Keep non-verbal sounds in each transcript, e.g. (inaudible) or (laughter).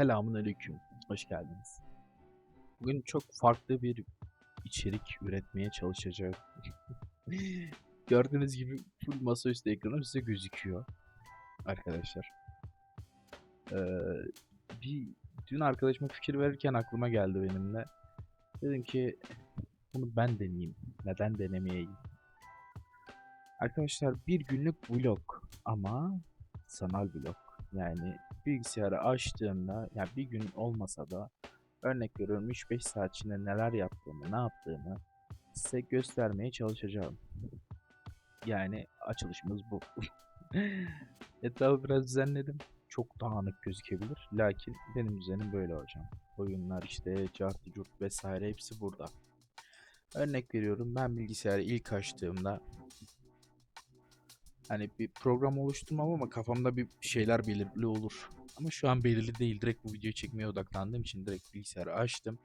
Selamun aleyküm. Hoş geldiniz. Bugün çok farklı bir içerik üretmeye çalışacağım. (laughs) Gördüğünüz gibi full masaüstü ekranım size gözüküyor. Arkadaşlar. Ee, bir dün arkadaşıma fikir verirken aklıma geldi benimle. Dedim ki bunu ben deneyeyim. Neden denemeyeyim? Arkadaşlar bir günlük vlog ama sanal vlog. Yani bilgisayarı açtığımda yani bir gün olmasa da örnek veriyorum 3-5 saat içinde neler yaptığımı, ne yaptığımı size göstermeye çalışacağım. Yani açılışımız bu. (laughs) Etrafı biraz düzenledim. Çok dağınık gözükebilir. Lakin benim düzenim böyle hocam. Oyunlar işte, cartı curt vesaire hepsi burada. Örnek veriyorum ben bilgisayarı ilk açtığımda Hani bir program oluşturmam ama kafamda bir şeyler belirli olur. Ama şu an belirli değil. Direkt bu videoyu çekmeye odaklandığım için direkt bilgisayarı açtım.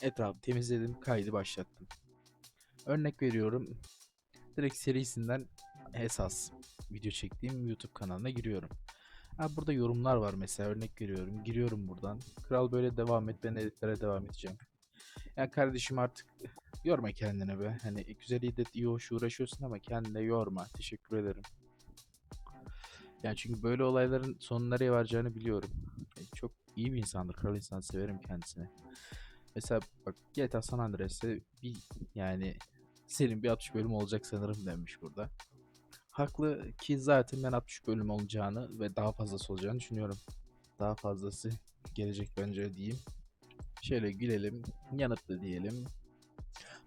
Etrafı temizledim. Kaydı başlattım. Örnek veriyorum. Direkt serisinden esas video çektiğim YouTube kanalına giriyorum. Ha, burada yorumlar var mesela örnek veriyorum. Giriyorum buradan. Kral böyle devam et ben editlere devam edeceğim. Ya kardeşim artık yorma kendini be. Hani güzel edit iyi hoş uğraşıyorsun ama kendine yorma. Teşekkür ederim. Yani çünkü böyle olayların sonu nereye varacağını biliyorum. E, Çok iyi bir insandır. Kral insan severim kendisini. Mesela bak GTA San Andreas'te bir yani senin bir 60 bölüm olacak sanırım demiş burada. Haklı ki zaten ben 60 bölüm olacağını ve daha fazlası olacağını düşünüyorum. Daha fazlası gelecek bence diyeyim. Şöyle gülelim, yanıtlı diyelim.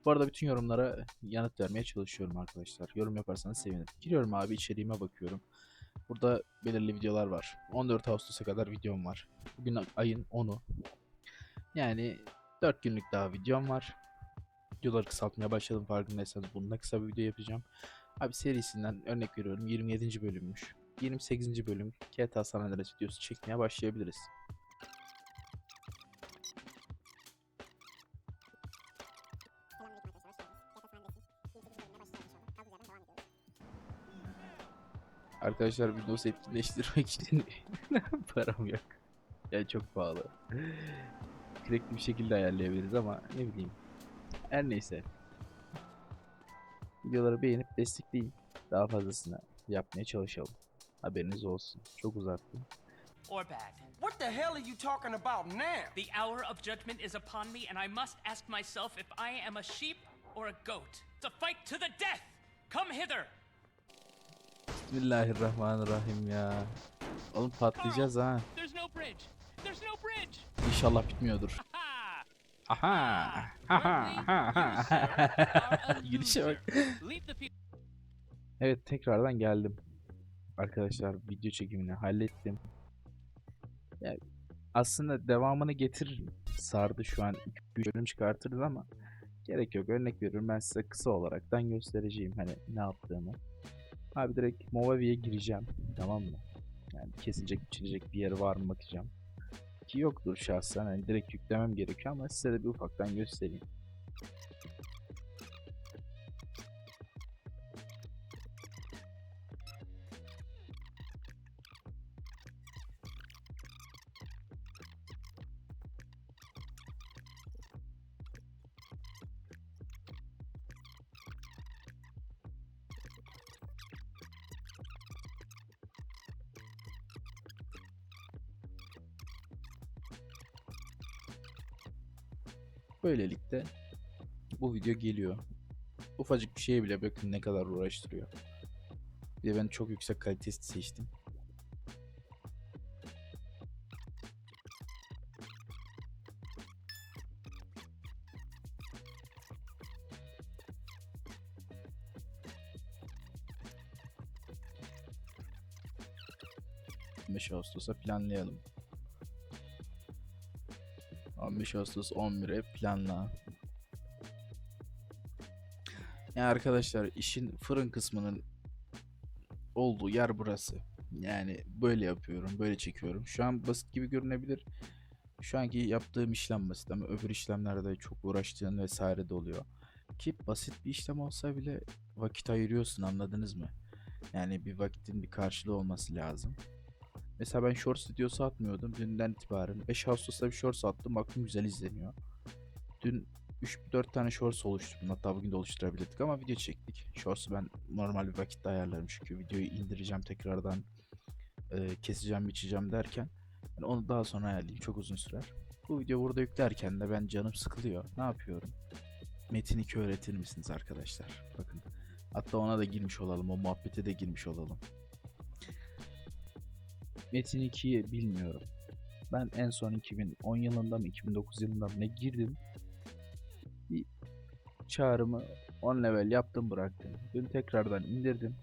Bu arada bütün yorumlara yanıt vermeye çalışıyorum arkadaşlar. Yorum yaparsanız sevinirim. Giriyorum abi içeriğime bakıyorum. Burada belirli videolar var. 14 Ağustos'a kadar videom var. Bugün ayın 10'u. Yani 4 günlük daha videom var. Videoları kısaltmaya başladım farkındaysanız bununla kısa bir video yapacağım. Abi serisinden örnek veriyorum 27. bölümmüş. 28. bölüm GTA San Andreas videosu çekmeye başlayabiliriz. Arkadaşlar Windows etkinleştirmek için (laughs) param yok. Yani çok pahalı. Sürekli bir şekilde ayarlayabiliriz ama ne bileyim. Her neyse. Videoları beğenip destekleyin. Daha fazlasını yapmaya çalışalım. Haberiniz olsun. Çok uzattım. or bad. What the hell are you talking about now? The hour of judgment is upon me, and I must ask myself if I am a sheep or a goat. To fight to the death! Come hither! Bismillahirrahmanirrahim ya. Oğlum patlayacağız ha. İnşallah bitmiyordur. Ha! Aha. (laughs) Gülüşe bak. (laughs) Evet tekrardan geldim. Arkadaşlar video çekimini hallettim. Ya, aslında devamını getir sardı şu an 2 bölüm çıkartırız ama gerek yok. Örnek veriyorum ben size kısa olaraktan göstereceğim hani ne yaptığımı. Abi direkt Movavi'ye gireceğim. Tamam mı? Yani kesilecek biçilecek bir yeri var mı bakacağım. Ki yoktur şahsen. Hani direkt yüklemem gerekiyor ama size de bir ufaktan göstereyim. Böylelikle bu video geliyor. Ufacık bir şeye bile bakın ne kadar uğraştırıyor. Bir de ben çok yüksek kalitesi seçtim. ...15 Ağustos'a planlayalım. 15 Ağustos 11'e planla. Ya arkadaşlar işin fırın kısmının olduğu yer burası. Yani böyle yapıyorum, böyle çekiyorum. Şu an basit gibi görünebilir. Şu anki yaptığım işlem basit ama öbür işlemlerde çok uğraştığın vesaire de oluyor. Ki basit bir işlem olsa bile vakit ayırıyorsun anladınız mı? Yani bir vakitin bir karşılığı olması lazım. Mesela ben Shorts videosu atmıyordum. Dünden itibaren 5 Ağustos'ta bir Shorts attım. Baktım güzel izleniyor. Dün 3-4 tane Shorts oluşturdum. Hatta bugün de oluşturabilirdik ama video çektik. Shorts'u ben normal bir vakitte ayarlarım çünkü videoyu indireceğim tekrardan e, keseceğim biçeceğim derken yani onu daha sonra ayarlayayım. Çok uzun sürer. Bu video burada yüklerken de ben canım sıkılıyor. Ne yapıyorum? Metin 2 öğretir misiniz arkadaşlar? Bakın. Hatta ona da girmiş olalım. O muhabbete de girmiş olalım. Metin 2'yi bilmiyorum. Ben en son 2010 yılında mı 2009 yılında mı ne girdim. Bir çağrımı 10 level yaptım bıraktım. Dün tekrardan indirdim.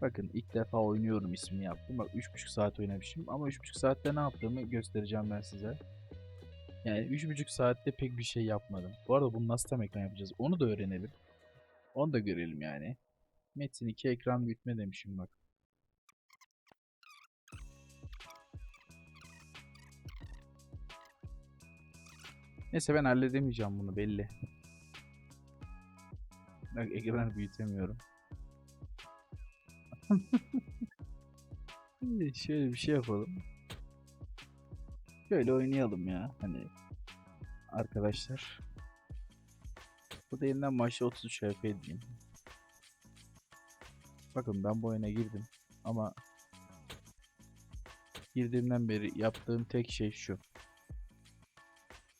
Bakın ilk defa oynuyorum ismini yaptım. Bak 3,5 saat oynamışım ama 3,5 saatte ne yaptığımı göstereceğim ben size. Yani 3,5 saatte pek bir şey yapmadım. Bu arada bunu nasıl tam ekran yapacağız? Onu da öğrenelim. Onu da görelim yani. Metin 2 ekran büyütme demişim bak. Neyse ben halledemeyeceğim bunu belli. Bak büyütemiyorum. (laughs) Şöyle bir şey yapalım. Şöyle oynayalım ya. Hani arkadaşlar. Bu da yeniden maçta 33 HP diyeyim. Bakın ben bu oyuna girdim ama girdiğimden beri yaptığım tek şey şu.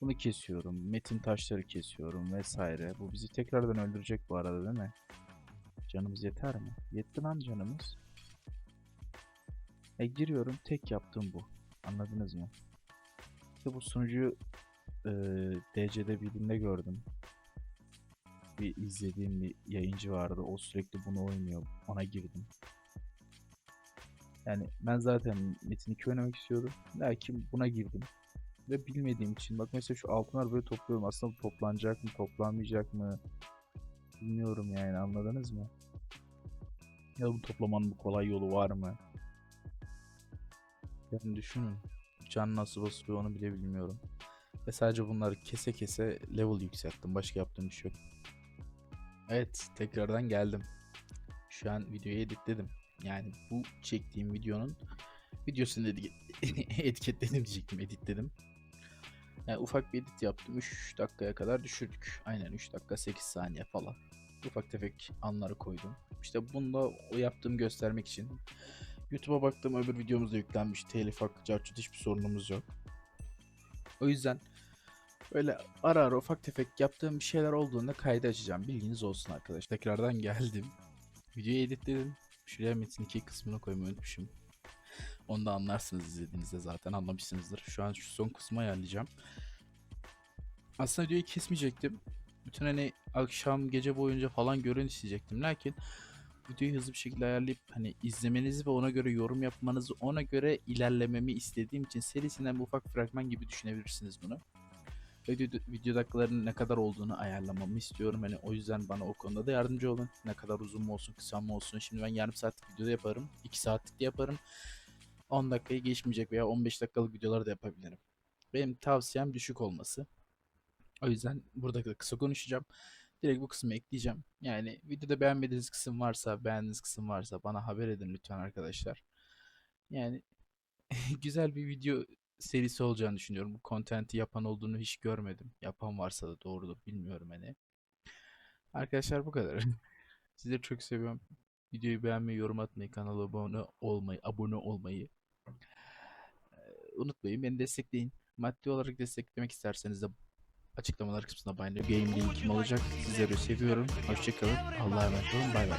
Bunu kesiyorum. Metin taşları kesiyorum vesaire. Bu bizi tekrardan öldürecek bu arada değil mi? Canımız yeter mi? Yetti lan canımız. E giriyorum. Tek yaptığım bu. Anladınız mı? İşte bu sunucuyu eee DC'de birinde gördüm. Bir izlediğim bir yayıncı vardı. O sürekli bunu oynuyor. Ona girdim. Yani ben zaten Metin 2 oynamak istiyordum. Lakin buna girdim. Ve bilmediğim için bak mesela şu altınlar böyle topluyorum. Aslında toplanacak mı, toplanmayacak mı? Bilmiyorum yani anladınız mı? Ya bu toplamanın bu kolay yolu var mı? Yani düşünün. Can nasıl basılıyor onu bile bilmiyorum. Ve sadece bunları kese kese level yükselttim. Başka yaptığım bir şey yok. Evet tekrardan geldim. Şu an videoyu editledim. Yani bu çektiğim videonun videosunu edi- (laughs) etiketledim diyecektim editledim. Yani ufak bir edit yaptım. 3 dakikaya kadar düşürdük. Aynen 3 dakika 8 saniye falan. Ufak tefek anları koydum. İşte bunu da o yaptığımı göstermek için. YouTube'a baktım öbür videomuz da yüklenmiş. Telif hakkı, carçut hiçbir sorunumuz yok. O yüzden böyle ara ara ufak tefek yaptığım bir şeyler olduğunda kaydı açacağım. Bilginiz olsun arkadaşlar. Tekrardan geldim. Videoyu editledim. Şuraya Metin 2 kısmını koymayı unutmuşum. Onu da anlarsınız izlediğinizde zaten anlamışsınızdır. Şu an şu son kısmı ayarlayacağım. Aslında videoyu kesmeyecektim. Bütün hani akşam gece boyunca falan görün isteyecektim. Lakin videoyu hızlı bir şekilde ayarlayıp hani izlemenizi ve ona göre yorum yapmanızı ona göre ilerlememi istediğim için serisinden bir ufak fragman gibi düşünebilirsiniz bunu. Video, video dakikalarının ne kadar olduğunu ayarlamamı istiyorum. Hani o yüzden bana o konuda da yardımcı olun. Ne kadar uzun mu olsun, kısa mı olsun. Şimdi ben yarım saatlik video da yaparım. 2 saatlik de yaparım. 10 dakikayı geçmeyecek veya 15 dakikalık videolar da yapabilirim. Benim tavsiyem düşük olması. O yüzden burada da kısa konuşacağım. Direkt bu kısmı ekleyeceğim. Yani videoda beğenmediğiniz kısım varsa, beğendiğiniz kısım varsa bana haber edin lütfen arkadaşlar. Yani (laughs) güzel bir video serisi olacağını düşünüyorum. Bu content'i yapan olduğunu hiç görmedim. Yapan varsa da doğrudur bilmiyorum hani. Arkadaşlar bu kadar. (laughs) Sizleri çok seviyorum. Videoyu beğenmeyi, yorum atmayı, kanala abone olmayı, abone olmayı unutmayın. Beni destekleyin. Maddi olarak desteklemek isterseniz de açıklamalar kısmına Binary Game linkim olacak. Sizleri seviyorum. Hoşçakalın. Allah'a emanet olun. Bay bay.